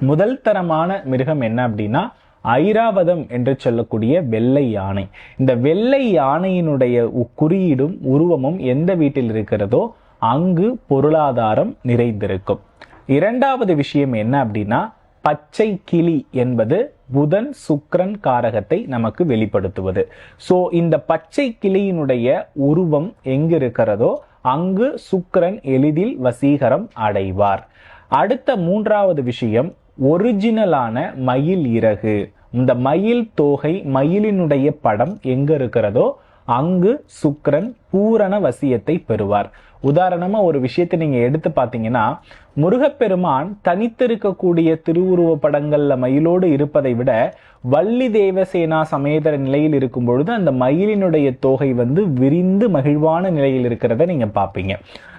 முதல் தரமான மிருகம் என்ன அப்படின்னா ஐராவதம் என்று சொல்லக்கூடிய வெள்ளை யானை. இந்த வெள்ளை யானையினுடைய குறியீடும் உருவமும் எந்த வீட்டில் இருக்கிறதோ அங்கு பொருளாதாரம் நிறைந்திருக்கும். இரண்டாவது விஷயம் என்ன அப்படின்னா பச்சை கிளி என்பது புதன் சுக்ரன் காரகத்தை நமக்கு வெளிப்படுத்துவது. ஸோ இந்த பச்சை கிளியினுடைய உருவம் எங்கு இருக்கிறதோ அங்கு சுக்கிரன் எளிதில் வசீகரம் அடைவார். அடுத்த மூன்றாவது விஷயம் ஒரிஜினலான மயில் இறகு. இந்த மயில் தோகை மயிலினுடைய படம் எங்க இருக்கிறதோ அங்கு சுக்கரன் பூரண வசியத்தை பெறுவார். உதாரணமா ஒரு விஷயத்தை நீங்க எடுத்து பார்த்தீங்கன்னா முருகப்பெருமான் தனித்திருக்கக்கூடிய திருவுருவ படங்கள்ல மயிலோடு இருப்பதை விட வள்ளி தேவசேனா சமேதர நிலையில் இருக்கும் பொழுது அந்த மயிலினுடைய தோகை வந்து விரிந்து மகிழ்வான நிலையில் இருக்கிறத நீங்க பார்ப்பீங்க.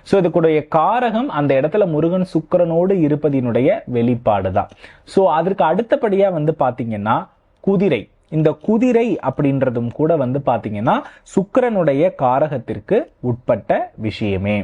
ஸோ இதுக்குடைய காரகம் அந்த இடத்துல முருகன் சுக்கரனோடு இருப்பதினுடைய வெளிப்பாடு தான் ஸோ அதற்கு அடுத்தபடியா வந்து பாத்தீங்கன்னா குதிரை. இந்த குதிரை அப்படின்றதும் கூட வந்து பார்த்தீங்கன்னா சுக்கரனுடைய காரகத்திற்கு உட்பட்ட விஷயமே.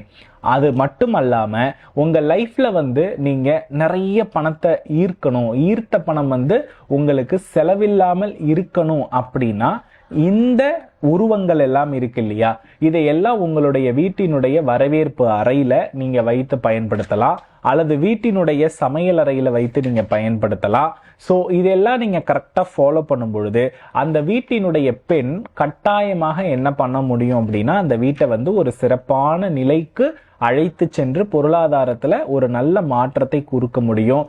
அது மட்டும் அல்லாமல் உங்கள் லைஃப்பில் வந்து நீங்கள் நிறைய பணத்தை ஈர்க்கணும். ஈர்த்த பணம் வந்து உங்களுக்கு செலவில்லாமல் இருக்கணும் அப்படின்னா இந்த உருவங்கள் எல்லாம் இருக்கு இல்லையா? இதையெல்லாம் உங்களுடைய வீட்டினுடைய வரவேற்பு அறையில நீங்க வைத்து பயன்படுத்தலாம். அல்லது வீட்டினுடைய சமையல் அறையில வைத்து நீங்க பயன்படுத்தலாம். ஸோ இதெல்லாம் நீங்க கரெக்டாக ஃபாலோ பண்ணும் பொழுது அந்த வீட்டினுடைய பெண் கட்டாயமாக என்ன பண்ண முடியும் அப்படின்னா அந்த வீட்டை வந்து ஒரு சிறப்பான நிலைக்கு அழைத்து சென்று பொருளாதாரத்துல ஒரு நல்ல மாற்றத்தை கொடுக்க முடியும்.